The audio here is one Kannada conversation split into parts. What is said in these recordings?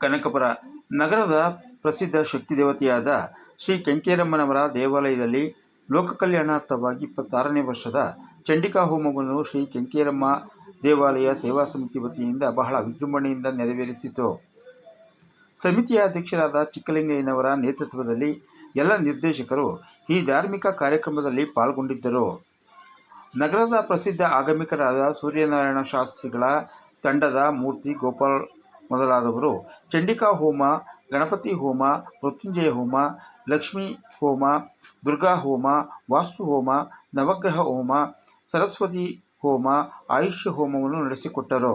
ಕನಕಪುರ ನಗರದ ಪ್ರಸಿದ್ಧ ಶಕ್ತಿ ದೇವತೆಯಾದ ಶ್ರೀ ಕೆಂಕೇರಮ್ಮನವರ ದೇವಾಲಯದಲ್ಲಿ ಲೋಕ ಕಲ್ಯಾಣಾರ್ಥವಾಗಿ ಇಪ್ಪತ್ತಾರನೇ ವರ್ಷದ ಚಂಡಿಕಾ ಹೋಮವನ್ನು ಶ್ರೀ ಕೆಂಕೇರಮ್ಮ ದೇವಾಲಯ ಸೇವಾ ಸಮಿತಿ ವತಿಯಿಂದ ಬಹಳ ವಿಜೃಂಭಣೆಯಿಂದ ನೆರವೇರಿಸಿತು. ಸಮಿತಿಯ ಅಧ್ಯಕ್ಷರಾದ ಚಿಕ್ಕಲಿಂಗಯ್ಯನವರ ನೇತೃತ್ವದಲ್ಲಿ ಎಲ್ಲ ನಿರ್ದೇಶಕರು ಈ ಧಾರ್ಮಿಕ ಕಾರ್ಯಕ್ರಮದಲ್ಲಿ ಪಾಲ್ಗೊಂಡಿದ್ದರು. ನಗರದ ಪ್ರಸಿದ್ಧ ಆಗಮಿಕರಾದ ಸೂರ್ಯನಾರಾಯಣ ಶಾಸ್ತ್ರಿಗಳ ತಂಡದ ಮೂರ್ತಿ ಗೋಪಾಲ್ ಮೊದಲಾದವರು ಚಂಡಿಕಾ ಹೋಮ, ಗಣಪತಿ ಹೋಮ, ಮೃತ್ಯುಂಜಯ ಹೋಮ, ಲಕ್ಷ್ಮೀ ಹೋಮ, ದುರ್ಗಾ ಹೋಮ, ವಾಸ್ತು ಹೋಮ, ನವಗ್ರಹ ಹೋಮ ಸರಸ್ವತಿ ಹೋಮ ಆಯುಷ್ಯ ಹೋಮವನ್ನು ನಡೆಸಿಕೊಟ್ಟರು.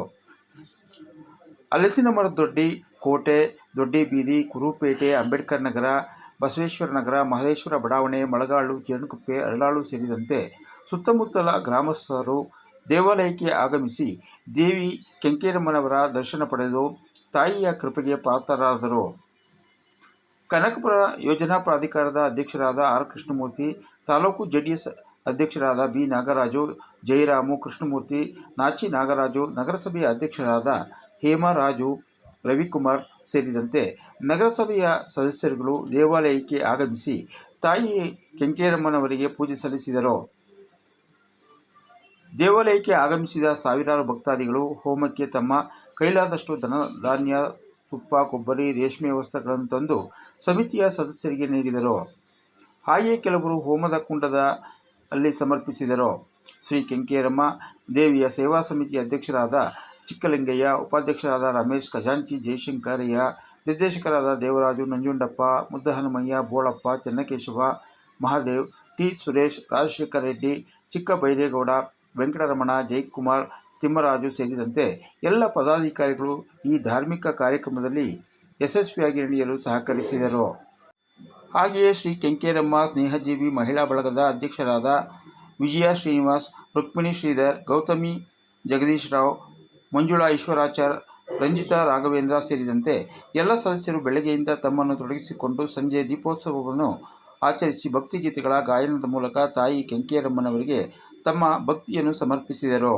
ಹಲಸಿನ ಮರದ ದೊಡ್ಡಿ, ಕೋಟೆ, ದೊಡ್ಡಿ ಬೀದಿ, ಕುರುಪೇಟೆ, ಅಂಬೇಡ್ಕರ್ ನಗರ, ಬಸವೇಶ್ವರ ನಗರ, ಮಹದೇಶ್ವರ ಬಡಾವಣೆ, ಮಳಗಾಳು, ಜೇನುಕುಪ್ಪೆ, ಅರಳಾಳು ಸೇರಿದಂತೆ ಸುತ್ತಮುತ್ತಲ ಗ್ರಾಮಸ್ಥರು ದೇವಾಲಯಕ್ಕೆ ಆಗಮಿಸಿ ದೇವಿ ಕೆಂಕೇರಮ್ಮನವರ ದರ್ಶನ ಪಡೆದು ತಾಯಿಯ ಕೃಪೆಗೆ ಪಾತ್ರರಾದರು. ಕನಕಪುರ ಯೋಜನಾ ಪ್ರಾಧಿಕಾರದ ಅಧ್ಯಕ್ಷರಾದ ಆರ್ ಕೃಷ್ಣಮೂರ್ತಿ, ತಾಲೂಕು ಜೆಡಿಎಸ್ ಅಧ್ಯಕ್ಷರಾದ ಬಿ. ನಾಗರಾಜು ಜಯರಾಮು ಕೃಷ್ಣಮೂರ್ತಿ, ನಾಚಿ ನಾಗರಾಜು, ನಗರಸಭೆಯ ಅಧ್ಯಕ್ಷರಾದ ಹೇಮರಾಜು, ರವಿಕುಮಾರ್ ಸೇರಿದಂತೆ ನಗರಸಭೆಯ ಸದಸ್ಯರುಗಳು ದೇವಾಲಯಕ್ಕೆ ಆಗಮಿಸಿ ತಾಯಿ ಕೆಂಕೇರಮ್ಮನವರಿಗೆ ಪೂಜೆ ಸಲ್ಲಿಸಿದರು. ದೇವಾಲಯಕ್ಕೆ ಆಗಮಿಸಿದ ಸಾವಿರಾರು ಭಕ್ತಾದಿಗಳು ಹೋಮಕ್ಕೆ ತಮ್ಮ ಕೈಲಾದಷ್ಟು ಧನ, ಧಾನ್ಯ, ತುಪ್ಪ, ಕೊಬ್ಬರಿ, ರೇಷ್ಮೆ ವಸ್ತ್ರಗಳನ್ನು ತಂದು ಸಮಿತಿಯ ಸದಸ್ಯರಿಗೆ ನೀಡಿದರು. ಹಾಗೆಯೇ ಕೆಲವರು ಹೋಮದ ಕುಂಡದ ಅಲ್ಲಿ ಸಮರ್ಪಿಸಿದರು ಶ್ರೀ ಕೆಂಕೇರಮ್ಮ, ದೇವಿಯ ಸೇವಾ ಸಮಿತಿಯ ಅಧ್ಯಕ್ಷರಾದ ಚಿಕ್ಕಲಿಂಗಯ್ಯ, ಉಪಾಧ್ಯಕ್ಷರಾದ ರಮೇಶ್ ಖಜಾಂಚಿ ಜಯಶಂಕರಯ್ಯ ನಿರ್ದೇಶಕರಾದ ದೇವರಾಜು ನಂಜುಂಡಪ್ಪ, ಮುದ್ದಹನುಮಯ್ಯ, ಬೋಳಪ್ಪ, ಚೆನ್ನಕೇಶವ, ಮಹಾದೇವ್, ಟಿ ಸುರೇಶ್, ರಾಜಶೇಖರ ರೆಡ್ಡಿ ಚಿಕ್ಕ ಬೈರೇಗೌಡ ವೆಂಕಟರಮಣ, ಜಯಕುಮಾರ್, ತಿಮ್ಮರಾಜು ಸೇರಿದಂತೆ ಎಲ್ಲ ಪದಾಧಿಕಾರಿಗಳು ಈ ಧಾರ್ಮಿಕ ಕಾರ್ಯಕ್ರಮದಲ್ಲಿ ಯಶಸ್ವಿಯಾಗಿ ನಡೆಯಲು ಸಹಕರಿಸಿದರು. ಹಾಗೆಯೇ ಶ್ರೀ ಕೆಂಕೇರಮ್ಮ ಸ್ನೇಹಜೀವಿ ಮಹಿಳಾ ಬಳಗದ ಅಧ್ಯಕ್ಷರಾದ ವಿಜಯ ಶ್ರೀನಿವಾಸ್, ರುಕ್ಮಿಣಿ ಶ್ರೀಧರ್, ಗೌತಮಿ ಜಗದೀಶ್ ರಾವ್ ಮಂಜುಳಾ ಈಶ್ವರಾಚಾರ್, ರಂಜಿತಾ ರಾಘವೇಂದ್ರ ಸೇರಿದಂತೆ ಎಲ್ಲ ಸದಸ್ಯರು ಬೆಳಗ್ಗೆಯಿಂದ ತಮ್ಮನ್ನು ತೊಡಗಿಸಿಕೊಂಡು ಸಂಜೆ ದೀಪೋತ್ಸವವನ್ನು ಆಚರಿಸಿ ಭಕ್ತಿಗೀತೆಗಳ ಗಾಯನದ ಮೂಲಕ ತಾಯಿ ಕೆಂಕೇರಮ್ಮನವರಿಗೆ ತಮ್ಮ ಭಕ್ತಿಯನ್ನು ಸಮರ್ಪಿಸಿದರು.